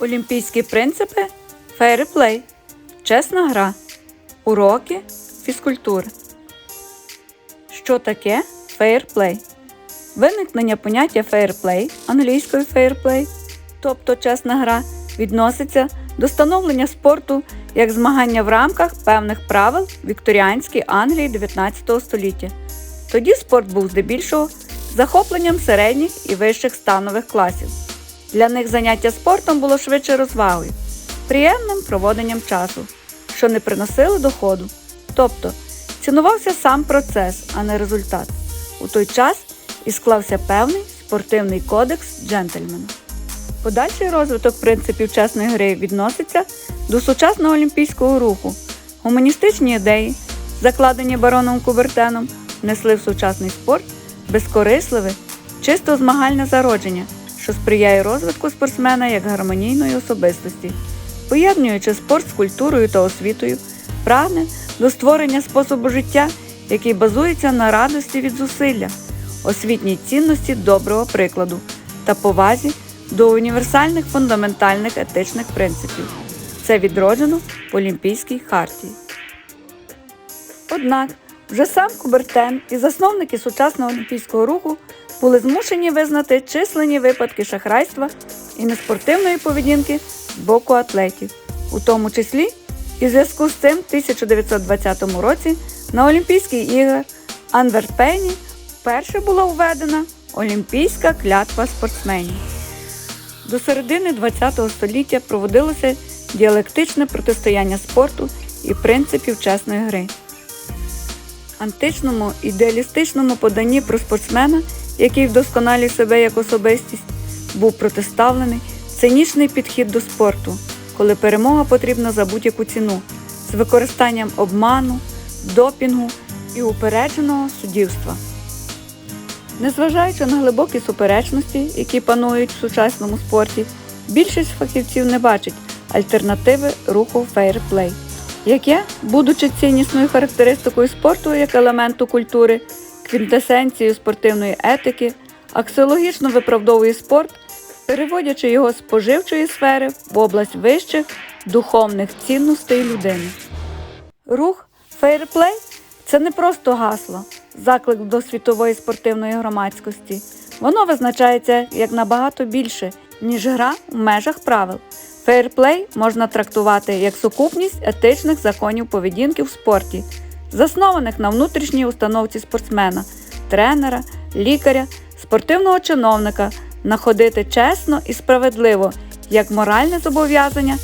Олімпійські принципи фейерплей, чесна гра, уроки фізкультури. Що таке фейерплей? Виникнення поняття фейерплей англійською фейерплей, тобто чесна гра, відноситься до становлення спорту як змагання в рамках певних правил вікторіанській Англії 19 століття. Тоді спорт був здебільшого захопленням середніх і вищих станових класів. Для них заняття спортом було швидше розвагою, приємним проводенням часу, що не приносило доходу. Тобто цінувався сам процес, а не результат. У той час і склався певний спортивний кодекс джентльмена. Подальший розвиток принципів чесної гри відноситься до сучасного олімпійського руху. Гуманістичні ідеї, закладені бароном Кубертеном, внесли в сучасний спорт безкорисливе, чисто змагальне зародження, що сприяє розвитку спортсмена як гармонійної особистості, поєднуючи спорт з культурою та освітою, прагне до створення способу життя, який базується на радості від зусилля, освітній цінності доброго прикладу та повазі до універсальних фундаментальних етичних принципів. Це відроджено в Олімпійській хартії. Однак вже сам Кубертен і засновники сучасного олімпійського руху були змушені визнати численні випадки шахрайства і неспортивної поведінки з боку атлетів, у тому числі і в зв'язку з цим в 1920 році на Олімпійських іграх Анверпені вперше була введена Олімпійська клятва спортсменів. До середини ХХ століття проводилося діалектичне протистояння спорту і принципів чесної гри. Античному ідеалістичному поданні про спортсмена, який вдосконалює себе як особистість, був протиставлений цинічний підхід до спорту, коли перемога потрібна за будь-яку ціну, з використанням обману, допінгу і упередженого суддівства. Незважаючи на глибокі суперечності, які панують в сучасному спорті, більшість фахівців не бачить альтернативи руху фейерплей, яке, будучи ціннісною характеристикою спорту як елементу культури, квінтесенцією спортивної етики, аксіологічно виправдовує спорт, переводячи його з споживчої сфери в область вищих духовних цінностей людини. Рух фейерплей це не просто гасло, заклик до світової спортивної громадськості. Воно визначається як набагато більше, ніж гра в межах правил. Фейерплей можна трактувати як сукупність етичних законів поведінки в спорті, заснованих на внутрішній установці спортсмена, тренера, лікаря, спортивного чиновника, находити чесно і справедливо як моральне зобов'язання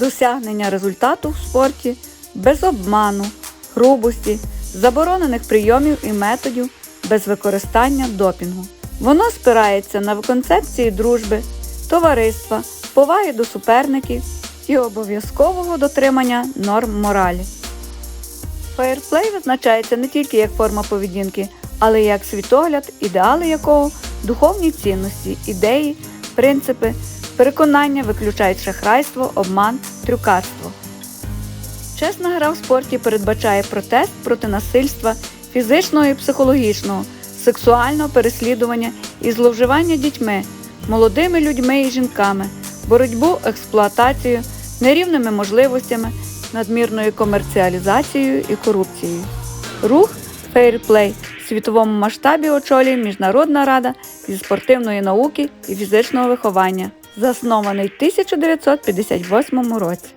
досягнення результату в спорті без обману, грубості, заборонених прийомів і методів без використання допінгу. Воно спирається на концепції дружби, товариства, поваги до суперників і обов'язкового дотримання норм моралі. Фейерплей визначається не тільки як форма поведінки, але й як світогляд, ідеали якого духовні цінності, ідеї, принципи, переконання виключають шахрайство, обман, трюкарство. Чесна гра в спорті передбачає протест проти насильства фізичного і психологічного, сексуального переслідування і зловживання дітьми, молодими людьми і жінками, боротьбу експлуатацією, нерівними можливостями, надмірною комерціалізацією і корупцією. Рух фейрплей в світовому масштабі очолює Міжнародна рада зі спортивної науки і фізичного виховання, заснований в 1958 році.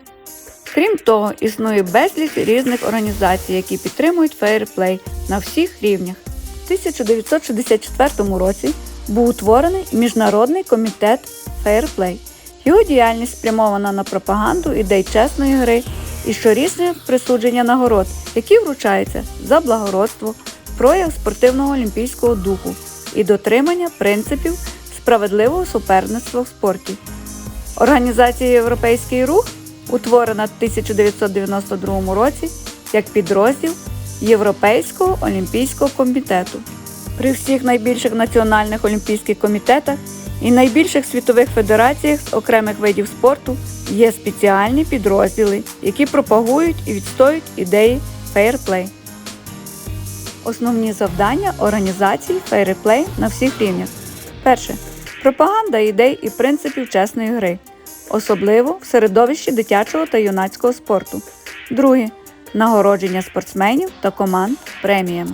Крім того, існує безліч різних організацій, які підтримують фейерплей на всіх рівнях. У 1964 році був утворений Міжнародний комітет фейерплей. Його діяльність спрямована на пропаганду ідей чесної гри і щорічне присудження нагород, які вручаються за благородство, прояв спортивного олімпійського духу і дотримання принципів справедливого суперництва в спорті. Організація Європейський рух утворена в 1992 році як підрозділ Європейського олімпійського комітету. При всіх найбільших національних олімпійських комітетах і найбільших світових федераціях з окремих видів спорту є спеціальні підрозділи, які пропагують і відстоюють ідеї фейерплей. Основні завдання організації фейерплей на всіх рівнях. Перше пропаганда ідей і принципів чесної гри. особливо в середовищі дитячого та юнацького спорту. Друге нагородження спортсменів та команд преміями.